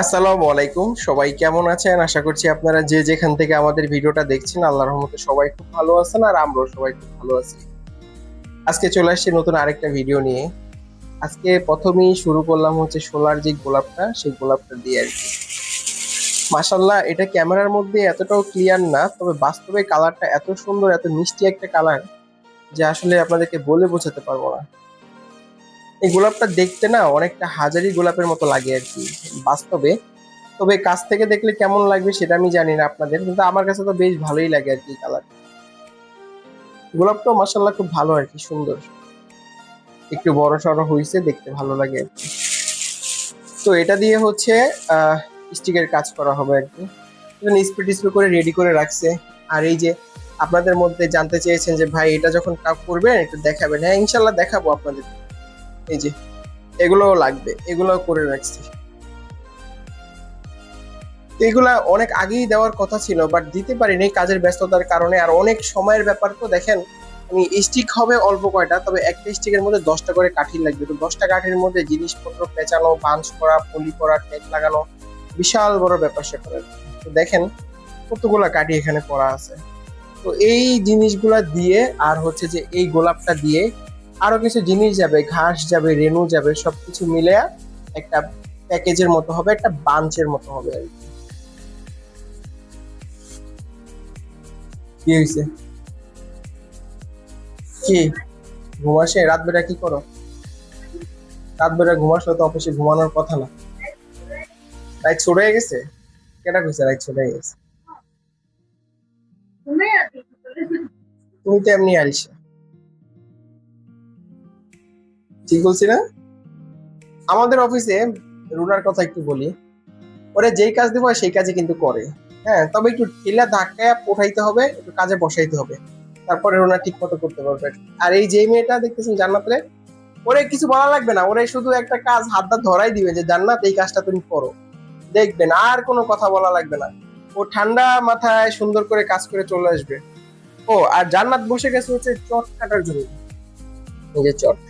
আসসালামু আলাইকুম। সবাই কেমন আছেন? আশা করছি আপনারা যে যেখান থেকে আমাদের ভিডিওটা দেখছেন, আল্লাহর রহমতে সবাই খুব ভালো আছেন আর আমরাও সবাই খুব ভালো আছি। আজকে চলে আসছি নতুন আরেকটা ভিডিও নিয়ে। আজকে প্রথমেই শুরু করলাম হচ্ছে সোলার যে গোলাপটা, সেই গোলাপটা দিয়ে আর কি। মাসাল্লাহ এটা ক্যামেরার মধ্যে এতটাও ক্লিয়ার না, তবে বাস্তবে কালারটা এত সুন্দর, এত মিষ্টি একটা কালার, যে আসলে আপনাদেরকে বলে বোঝাতে পারব না। এই গোলাপটা দেখতে না অনেকটা হাজারি গোলাপের মতো লাগে আর কি, বাস্তবে। তবে কাছ থেকে দেখলে কেমন লাগবে সেটা আমি জানি না আপনাদের, কিন্তু আমার কাছে তো বেশ ভালোই লাগে আর কি কালার গোলাপটাও মাসাল্লাহ খুব ভালো আর কি, সুন্দর। একটু বড় সড়ো হয়েছে দেখতে ভালো লাগে আর কি। তো এটা দিয়ে হচ্ছে স্টিকের কাজ করা হবে আর কি। স্প্রে টিস্প্রে করে রেডি করে রাখছে। আর এই যে আপনাদের মধ্যে জানতে চেয়েছেন যে ভাই এটা যখন কাজ করবেন, একটু দেখাবেন। হ্যাঁ ইনশাল্লাহ দেখাবো আপনাদের। এই যে, এগুলোও লাগবে, এগুলো করে রাখছি। এগুলা অনেক আগেই দেওয়ার কথা ছিল বাট দিতে পারিনি কাজের ব্যস্ততার কারণে। আর অনেক সময়ের ব্যাপার তো দেখেন, আমি স্টিক হবে অল্প কয়টা, তবে একটা স্টিকের মধ্যে দশটা করে কাঠি লাগবে। তো দশটা কাঠির মধ্যে জিনিসপত্র পেঁচানো বাঞ্চ করা, পলি করা টেক লাগানো, বিশাল বড় ব্যাপার কি। তো দেখেন, কতগুলা কাঠি এখানে করা আছে। তো এই জিনিসগুলা দিয়ে, আর হচ্ছে যে এই গোলাপটা দিয়ে আরও কিছু জিনিস যাবে ঘাস যাবে রেনু যাবে সবকিছু মিলে একটা প্যাকেজের মতো হবে একটা বাঞ্চের মতো হবে আর কি। কি হয়েছে কি? ঘুমাসে রাত বেলা কি করো? রাত বেলা ঘুমাসলে তো অফিসে ঘুমানোর কথা না। রাইট হয়ে গেছে? কেটা কইছে রাইট হয়ে গেছে? তুমি তো এমনি আরিসা। ঠিক বলছি না? আমাদের অফিসে রুনার কথা একটু বলি। ওরা যেই কাজ দেবো, সেই কাজে কিন্তু করে। হ্যাঁ তবে একটু ঠেলা ধাক্কায় পোঠাইতে হবে, একটু কাজে বসাইতে হবে। তারপরে রুনা ঠিক মতো করতে পারবে। আর এই যে মেয়েটা দেখতেছেন জান্নাতরে, ওরে কিছু বলা লাগবে না। ওরে শুধু একটা কাজ হাত হাত ধরাই দিবে যে, জান্নাত, এই কাজটা তুমি করো। দেখবেন, আর কোনো কথা বলা লাগবে না। ও ঠান্ডা মাথায় সুন্দর করে কাজ করে চলে আসবে। ও, আর জান্নাত বসে গেছে হচ্ছে চট কাটার জন্য যে চট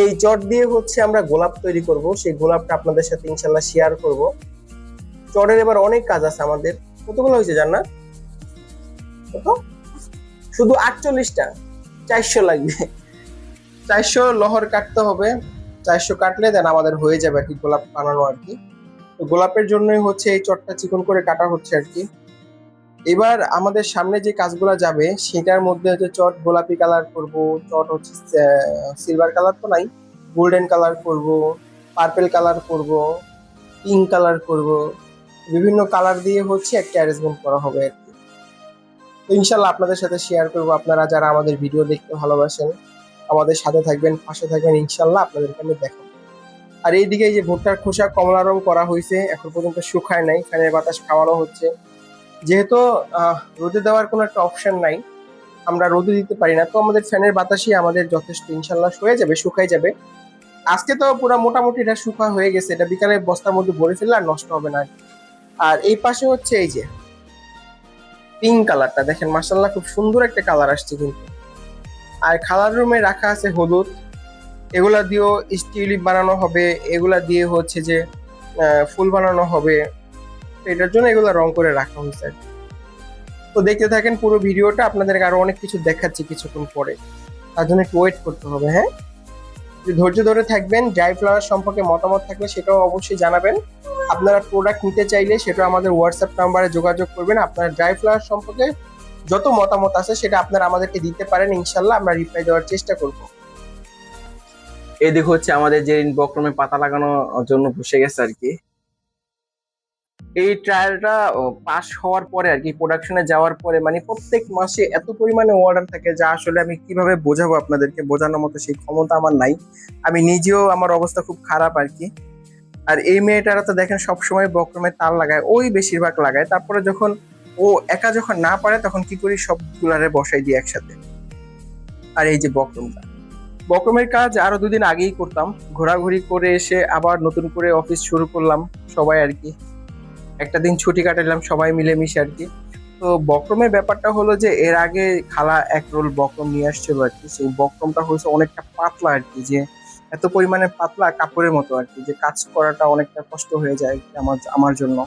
এই চট দিয়ে হচ্ছে আমরা গোলাপ তৈরি করব। সেই গোলাপটা আপনাদের সাথে ইনশাল্লাহ শেয়ার করব। চটের এবার অনেক কাজ আছে আমাদের। কতগুলো হয়েছে জান্নাত? কত? শুধু আটচল্লিশটা। চারশো লাগবে। চারশো লহর কাটতে হবে। চারশো কাটলে দেন আমাদের হয়ে যাবে আর কি গোলাপ বানানো আর কি। তো গোলাপের জন্যই হচ্ছে এই চটটা চিকন করে কাটা হচ্ছে আর কি। এবার আমাদের সামনে যে কাজগুলো যাবে, সেটার মধ্যে হচ্ছে চট গোলাপি কালার করব, চট হচ্ছে সিলভার কালার তো নাই গোল্ডেন কালার করব পার্পেল কালার করব পিঙ্ক কালার করব, বিভিন্ন কালার দিয়ে হচ্ছে একটা অ্যারেঞ্জমেন্ট করা হবে আর কি। তো ইনশাল্লাহ আপনাদের সাথে শেয়ার করব, আপনারা যারা আমাদের ভিডিও দেখতে ভালোবাসেন, আমাদের সাথে থাকবেন, পাশে থাকবেন ইনশাল্লাহ আপনাদেরকে আমি দেখাবো। আর এইদিকে যে ভুট্টার খোসা কমলা রং করা হয়েছে, এখন পর্যন্ত শুকায় নাই, ফ্যানের বাতাস খাওয়ানো হচ্ছে। যেহেতু রোদে দেওয়ার কোনো একটা অপশন নাই, আমরা রোদে দিতে পারি না। তো আমাদের ফ্যানের বাতাসই আমাদের যথেষ্ট, ইনশাল্লাহ হয়ে যাবে শুকাই যাবে। আজকে তো পুরো মোটামুটি এটা শুকা হয়ে গেছে, এটা বিকালে বস্তার মধ্যে ভরে ফেললে আর নষ্ট হবে না। আর এই পাশে হচ্ছে এই যে পিঙ্ক কালারটা দেখেন মাসাল্লাহ খুব সুন্দর একটা কালার আসছে কিন্তু। আর খালার রুমে রাখা আছে হলুদ, এগুলা দিয়েও স্টিউলিপ বানানো হবে, এগুলা দিয়ে হচ্ছে যে ফুল বানানো হবে। তো এটার জন্য এগুলো রং করে রাখা হয়েছে তো দেখতে থাকেন পুরো ভিডিওটা, আপনাদেরকে আরও অনেক কিছু দেখাচ্ছি কিছুক্ষণ পরে। তার জন্য একটু ওয়েট করতে হবে হ্যাঁ? ধৈর্য ধরে থাকবেন ড্রাই ফ্লাওয়ার সম্পর্কে মতামত থাকলে সেটাও অবশ্যই জানাবেন। আপনারা প্রোডাক্ট নিতে চাইলে সেটা আমাদের হোয়াটসঅ্যাপ নাম্বারে যোগাযোগ করবেন। আপনার ড্রাই ফ্লাওয়ার সম্পর্কে যত মতামত আছে সেটা আপনারা আমাদেরকে দিতে পারেন, ইনশাল্লাহ আমরা রিপ্লাই দেওয়ার চেষ্টা করব। এই দেখো হচ্ছে আমাদের যে বক্রমে পাতা লাগানোর জন্য বসে গেছে আর কি। এই ট্রায়ালটা পাস হওয়ার পরে আর কি প্রোডাকশনে যাওয়ার পরে মানে প্রত্যেক মাসে এত পরিমাণে অর্ডার থাকে যা আসলে আমি কীভাবে বোঝাবো আপনাদেরকে? বোঝানোর মতো সেই ক্ষমতা আমার নাই। আমি নিজেও আমার অবস্থা খুব খারাপ আর কি। আর এই মেয়েটারা তো দেখেন সবসময় বক্রমে তার লাগায়, ওই বেশিরভাগ লাগায়। তারপরে যখন ও একা যখন না পারে, তখন কি করি? সব সবগুলারে বসাই দিই একসাথে। আর এই যে বক্রমটা। বক্রমের কাজ আরও দুদিন আগেই করতাম। ঘোরাঘুরি করে এসে আবার নতুন করে অফিস শুরু করলাম সবাই আর কি। একটা দিন ছুটি কাটালাম, সবাই মিলে মিশে আর কি। তো বক্রমের ব্যাপারটা হলো যে, এর আগে খালা এক রোল বক্রম নিয়ে আসছিল আর কি। সেই বক্রমটা হয়েছে অনেকটা পাতলা আর কি, যে এত পরিমাণে পাতলা কাপড়ের মতো আর কি, যে কাজ করাটা অনেকটা কষ্ট হয়ে যায় আমার আমার জন্য।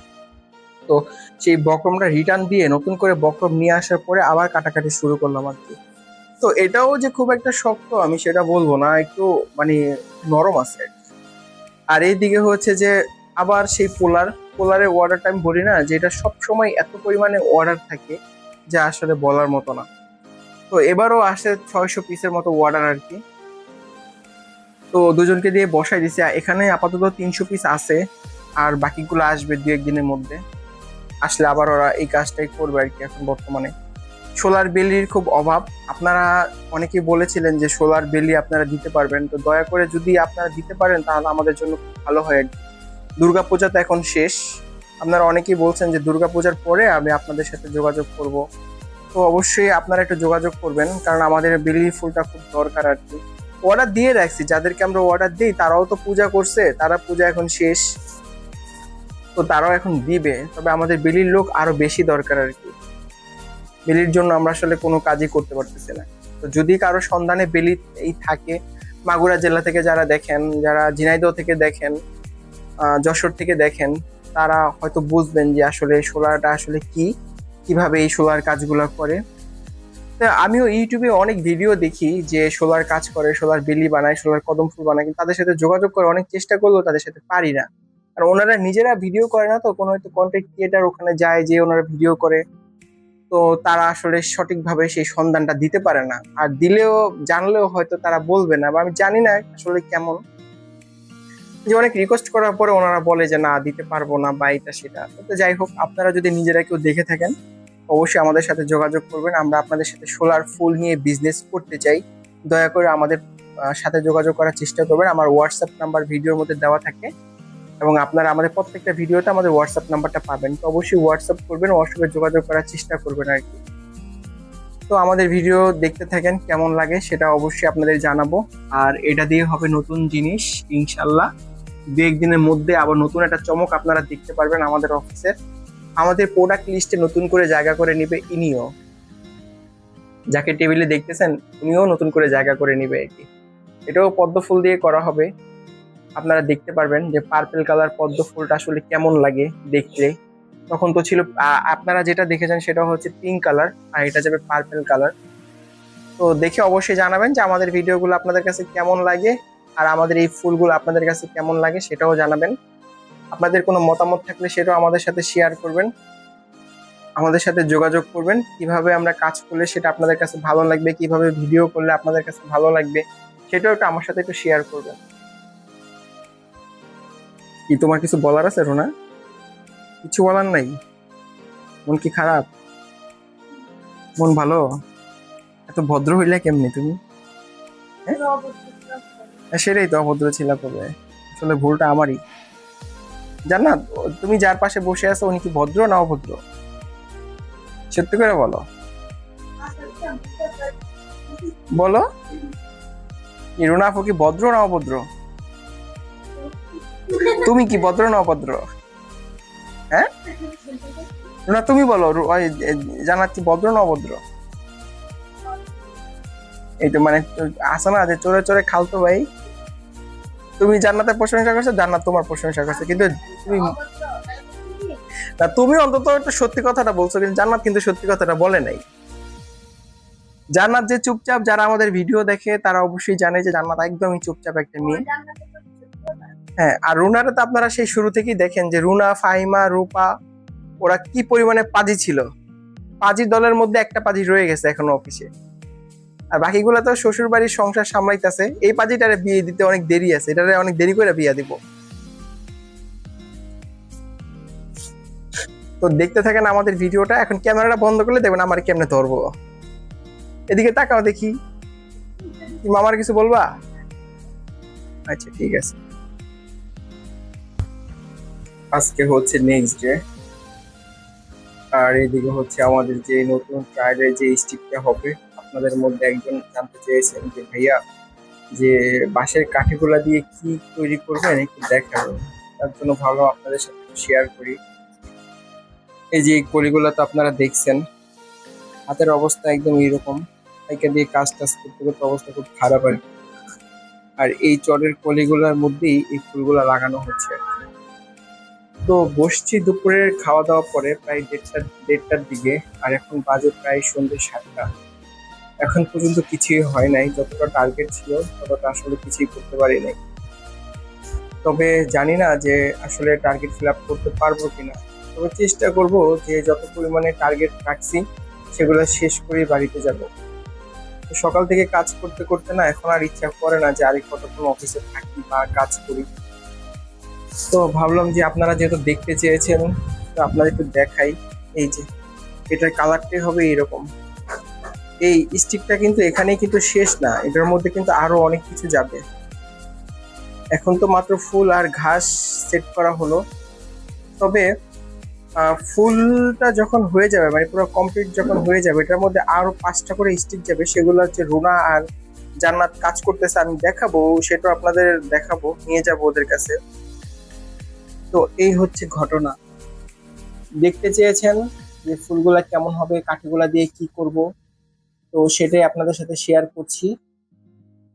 তো সেই বক্রমটা রিটার্ন দিয়ে নতুন করে বক্রম নিয়ে আসার পরে আবার কাটাকাটি শুরু করলাম আর কি। তো এটাও যে খুব একটা শক্ত, আমি সেটা বলব না, একটু মানে নরম আছে। আর এইদিকে হচ্ছে যে, আবার সেই পোলার পোলারের অর্ডারটা আমি বলি না যে এটা সবসময় এত পরিমাণে অর্ডার থাকে, যা আসলে বলার মতো না। তো এবারও আসে ছয়শো পিসের মতো অর্ডার আর কি। তো দুজনকে দিয়ে বসাই দিছি এখানে আপাতত তিনশো পিস আছে, আর বাকিগুলো আসবে দু একদিনের মধ্যে। আসলে আবার ওরা এই কাজটাই করবে আর কি এখন বর্তমানে। সোলার বেলির খুব অভাব। আপনারা অনেকেই বলেছিলেন যে সোলার বেলি আপনারা দিতে পারবেন। তো দয়া করে যদি আপনারা দিতে পারেন, তাহলে আমাদের জন্য খুব ভালো হয় আর কি। দুর্গাপূজা তো এখন শেষ। আপনারা অনেকেই বলছেন যে দুর্গাপূজার পরে আমি আপনাদের সাথে যোগাযোগ করব। তো অবশ্যই আপনারা একটু যোগাযোগ করবেন, কারণ আমাদের বেলি ফুলটা খুব দরকার আর কি। অর্ডার দিয়ে রাখছি, যাদেরকে আমরা অর্ডার দিই, তারাও তো পূজা করছে, তারা পূজা এখন শেষ। তো তারাও এখন দিবে, তবে আমাদের বেলির লোক আরও বেশি দরকার আর কি। বেলির জন্য আমরা আসলে কোনো কাজই করতে পারতেছি না। তো যদি কারও সন্ধানে বেলি এই থাকে, মাগুরা জেলা থেকে যারা দেখেন, যারা ঝিনাইদহ থেকে দেখেন যশোর থেকে দেখেন, তারা হয়তো বুঝবেন যে আসলে সোলারটা আসলে কি, কীভাবে এই সোলার কাজগুলো করে। আমিও ইউটিউবে অনেক ভিডিও দেখি যে সোলার কাজ করে, সোলার বেলি বানায়, সোলার কদম ফুল বানায়, কিন্তু তাদের সাথে যোগাযোগ করে অনেক চেষ্টা করলেও তাদের সাথে পারি না। আর ওনারা নিজেরা ভিডিও করে না তো, কোনো হয়তো কন্টেন্ট ক্রিয়েটার ওখানে যায় যে ওনারা ভিডিও করে। তো তারা আসলে সঠিকভাবে সেই সন্ধানটা দিতে পারে না। আর দিলেও, জানলেও হয়তো তারা বলবে না, বা আমি জানি না আসলে কেমন। যে অনেক রিকোয়েস্ট করার পরে ওনারা বলে যে, না, দিতে পারব না বা এটা সেটা। তো যাই হোক, আপনারা যদি নিজেরা কেউ দেখে থাকেন, অবশ্যই আমাদের সাথে যোগাযোগ করবেন। আমরা আপনাদের সাথে সোলার ফুল নিয়ে বিজনেস করতে চাই। দয়া করে আমাদের সাথে যোগাযোগ করার চেষ্টা করবেন। আমার হোয়াটসঅ্যাপ নাম্বার ভিডিওর মধ্যে দেওয়া থাকে এবং আপনারা আমাদের প্রত্যেকটা ভিডিওতে আমাদের হোয়াটসঅ্যাপ নাম্বারটা পাবেন। তো অবশ্যই হোয়াটসঅ্যাপ করবেন হোয়াটসঅ্যাপে যোগাযোগ করার চেষ্টা করবেন আর কি। তো আমাদের ভিডিও দেখতে থাকেন, কেমন লাগে সেটা অবশ্যই আপনাদের জানাব। আর এটা দিয়ে হবে নতুন জিনিস, ইনশাল্লাহ। দু একদিনের মধ্যে আবার নতুন একটা চমক আপনারা দেখতে পারবেন আমাদের অফিসের। আমাদের প্রোডাক্ট লিস্টে নতুন করে জায়গা করে নিবে ইনিও। যাকে টেবিলে দেখতেছেন, উনিও নতুন করে জায়গা করে নিবে কি এটাও পদ্ম ফুল দিয়ে করা হবে। আপনারা দেখতে পারবেন যে পার্পেল কালার পদ্ম ফুলটা আসলে কেমন লাগে দেখতে। তখন তো ছিল আপনারা যেটা দেখেছেন সেটা হচ্ছে পিঙ্ক কালার আর এটা যাবে পার্পেল কালার তো দেখে অবশ্যই জানাবেন যে আমাদের ভিডিওগুলো আপনাদের কাছে কেমন লাগে, আর আমাদের এই ফুলগুলো আপনাদের কাছে কেমন লাগে সেটাও জানাবেন। আপনাদের কোনো মতামত থাকলে সেটাও আমাদের সাথে শেয়ার করবেন, আমাদের সাথে যোগাযোগ করবেন, কীভাবে আমরা কাজ করলে সেটা আপনাদের কাছে ভালো লাগবে, কীভাবে ভিডিও করলে আপনাদের কাছে ভালো লাগবে, সেটাও একটু আমার সাথে একটু শেয়ার করবেন। কি তোমার কিছু বলার আছে, রোনা? কিছু বলার নাই। মন কি খারাপ? মন ভালো? এত ভদ্র হইলে কেমনি তুমি? হ্যাঁ, সেটাই তো অভদ্র ছিল তবে আসলে ভুলটা আমারই। জান্নাত ও- তুমি যার পাশে বসে আছো উনি কি ভদ্র না অভদ্র? সত্যি করে বলো। বলো। কি রুনা আপু কি ভদ্র না অভদ্র? তুমি কি ভদ্র না অভদ্র? হ্যাঁ? রুনা তুমি বলো ওই, কি ভদ্র না অভদ্র? এই তো মানে আসে না যে চোরে চোরে খালতো ভাই? তুমি জান্নাতের প্রশংসা করছ জান্নাত তোমার প্রশংসা করছে কিন্তু তুমি না তুমি অন্তত একটু সত্যি কথাটা বলছো কিন্তু জান্নাত কিন্তু সত্যি কথাটা বলে নাই। জান্নাত যে চুপচাপ যারা আমাদের ভিডিও দেখে তারা অবশ্যই জানে যে জান্নাত একদমই চুপচাপ একটা মেয়ে। হ্যাঁ আর রুনারে তো আপনারা সেই শুরু থেকেই দেখেন যে রুনা, ফাহিমা, রূপা, ওরা কি পরিমাণে পাজি ছিল? পাজি দলের মধ্যে একটা পাজি রয়ে গেছে এখনও অফিসে আর বাকিগুলো তো শ্বশুর বাড়ির সংসার সামলাইতেছে। এই পাজিটারে বিয়ে দিতে অনেক দেরি আছে, এটারে অনেক দেরি করে বিয়ে দিব। তো দেখতে থাকেন আমাদের ভিডিওটা, এখন ক্যামেরাটা বন্ধ করলে দেখবেন আমার কেমনে ধরবো। এদিকে তাকাও দেখি। মামার কিছু বলবা? আচ্ছা ঠিক আছে। আজকে হচ্ছে নেক্সট ডে আর এদিকে হচ্ছে আমাদের যে নতুন ট্রায়ালের যে স্টিকটা হবে, আপনাদের মধ্যে একজন জানতে চেয়েছেন যে, ভাইয়া, যে বাঁশের কাঠিগুলা দিয়ে কি তৈরি করবেন একটু দেখাবো তার জন্য ভালো আপনাদের সাথে শেয়ার করি। এই যে কলিগুলো তো আপনারা দেখছেন, হাতের অবস্থা একদম এইরকম পাইকা দিয়ে কাজ টাজ করতে করতে অবস্থা খুব খারাপ আর। আর এই চরের কলিগুলার মধ্যেই এই ফুলগুলা লাগানো হচ্ছে। তো বসছি দুপুরের খাওয়া দাওয়া পরে প্রায় দেড়টা দেড়টার দিকে, আর এখন বাজে প্রায় সন্ধ্যে সাতটা। এখন পর্যন্ত কিছুই হয় নাই, যতটা টার্গেট ছিল ততটা আসলে কিছুই করতে পারি নাই। তবে জানি না যে আসলে টার্গেট ফিল আপ করতে পারব কিনা। তবে চেষ্টা করব যে যত পরিমাণে টার্গেট রাখছি, সেগুলো শেষ করে বাড়িতে যাব। সকাল থেকে কাজ করতে করতে না এখন আর ইচ্ছা করে না যে আরেক কতক্ষণ অফিসে থাকি বা কাজ করি। তো ভাবলাম যে আপনারা যেহেতু দেখতে চেয়েছেন, তো আপনাদের একটু দেখাই। এই যে, এটার কালারটাই হবে এরকম এই স্টিকটা কিন্তু এখানেই কিন্তু শেষ না, এটার মধ্যে কিন্তু আরও অনেক কিছু যাবে। এখন তো মাত্র ফুল আর ঘাস সেট করা হলো। তবে ফুলটা যখন হয়ে যাবে মানে পুরো কমপ্লিট যখন হয়ে যাবে, এটার মধ্যে আরও পাঁচটা করে স্টিক যাবে। সেগুলো হচ্ছে রুনা আর জান্নাত কাজ করতেছে, আমি দেখাবো সেটা আপনাদের দেখাবো, নিয়ে যাব ওদের কাছে। তো এই হচ্ছে ঘটনা। দেখতে চেয়েছেন যে ফুলগুলা কেমন হবে, কাঠিগুলা দিয়ে কি করব। তো সেটাই আপনাদের সাথে শেয়ার করছি।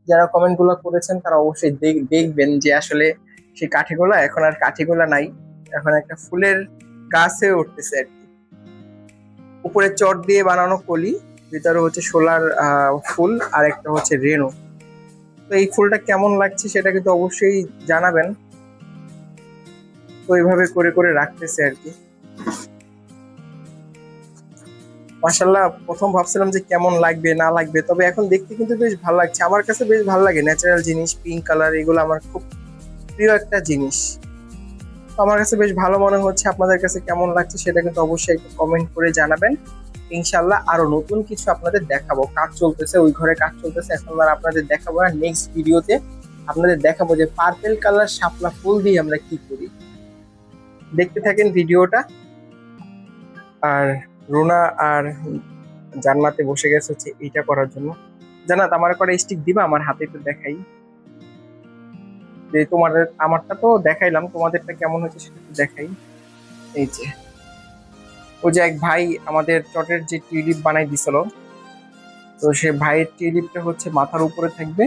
যারা কমেন্টগুলো করেছেন, তারা অবশ্যই দেখ- দেখবেন যে আসলে সেই কাঠিগুলা, এখন আর কাঠিগুলা নাই। এখন একটা ফুলের গাছে উঠতেছে আর কি। উপরে চট দিয়ে বানানো কলি, ভিতরে হচ্ছে সোলার ফুল আর একটা হচ্ছে রেনু তো এই ফুলটা কেমন লাগছে সেটা কিন্তু অবশ্যই জানাবেন। তো এইভাবে করে করে রাখতেছে আর কি। মাসাল্লাহ প্রথম ভাবছিলাম যে কেমন লাগবে, না লাগবে, তবে এখন দেখতে কিন্তু বেশ ভালো লাগছে। আমার কাছে বেশ ভালো লাগে ন্যাচারাল জিনিস পিঙ্ক কালার এগুলো আমার খুব প্রিয় একটা জিনিস। আমার কাছে বেশ ভালো মনে হচ্ছে আপনাদের কাছে কেমন লাগছে সেটা কিন্তু অবশ্যই একটু কমেন্ট করে জানাবেন। ইনশাল্লাহ আরও নতুন কিছু আপনাদের দেখাবো। কাজ চলতেছে, ওই ঘরে কাজ চলতেছে, এখন আর আপনাদের দেখাবো না। নেক্সট ভিডিওতে আপনাদের দেখাবো যে পার্পেল কালার শাপলা ফুল দিয়ে আমরা কি করি। দেখতে থাকেন ভিডিওটা। আর রুনা আর জান্নাতে বসে গেছে হচ্ছে এইটা করার জন্য। জান্নাত, আমার করে স্টিক দিবা? আমার হাতে একটু দেখাই। যে তোমাদের, আমারটা তো দেখাইলাম, তোমাদেরটা কেমন হচ্ছে সেটা একটু দেখাই। এই যে। ও যে এক ভাই আমাদের চটের যে টিউলিপ বানাই দিছিল, তো সে ভাইয়ের টিউলিপটা হচ্ছে মাথার উপরে থাকবে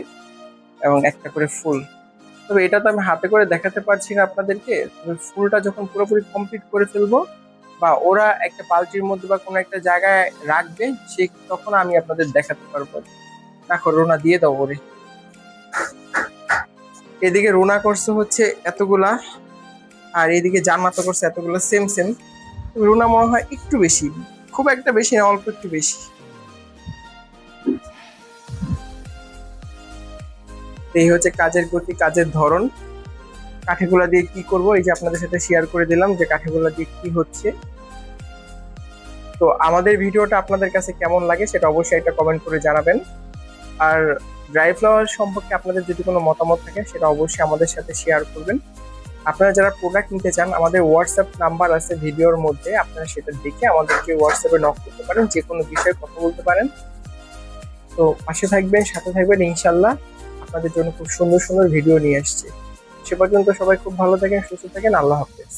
এবং একটা করে ফুল। তবে এটা তো আমি হাতে করে দেখাতে পারছি না আপনাদেরকে। ফুলটা যখন পুরোপুরি কমপ্লিট করে ফেলব বা ওরা একটা পাল্টির মধ্যে বা কোনো একটা জায়গায় রাখবে, সে তখন আমি আপনাদের দেখাতে পারব। দেখো, রোনা দিয়ে দাও ওরে। এদিকে রোনা করছে হচ্ছে এতগুলা, আর এদিকে জান্নাত করছে এতগুলা সেম সেম রোনা মনে হয় একটু বেশি, খুব একটা বেশি না, অল্প একটু বেশি। এই হচ্ছে কাজের গতি, কাজের ধরন। কাঠিগুলা দিয়ে কি করব? এই যে আপনাদের সাথে শেয়ার করে দিলাম যে কাঠিগুলা দিয়ে কি হচ্ছে। তো আমাদের ভিডিওটা আপনাদের কাছে কেমন লাগে সেটা অবশ্যই একটা কমেন্ট করে জানাবেন। আর ড্রাই ফ্লাওয়ার সম্পর্কে আপনাদের যদি কোনো মতামত থাকে, সেটা অবশ্যই আমাদের সাথে শেয়ার করবেন। আপনারা যারা প্রোডাক্ট নিতে চান, আমাদের হোয়াটসঅ্যাপ নাম্বার আছে ভিডিওর মধ্যে। আপনারা সেটা দেখে আমাদেরকে হোয়াটসঅ্যাপে নক করতে পারেন যে কোনো বিষয়ে কথা বলতে পারেন। তো পাশে থাকবেন, সাথে থাকবেন ইনশাল্লাহ আপনাদের জন্য খুব সুন্দর সুন্দর ভিডিও নিয়ে আসছে। সে পর্যন্ত সবাই খুব ভালো থাকেন, সুস্থ থাকেন। আল্লাহ হাফেজ।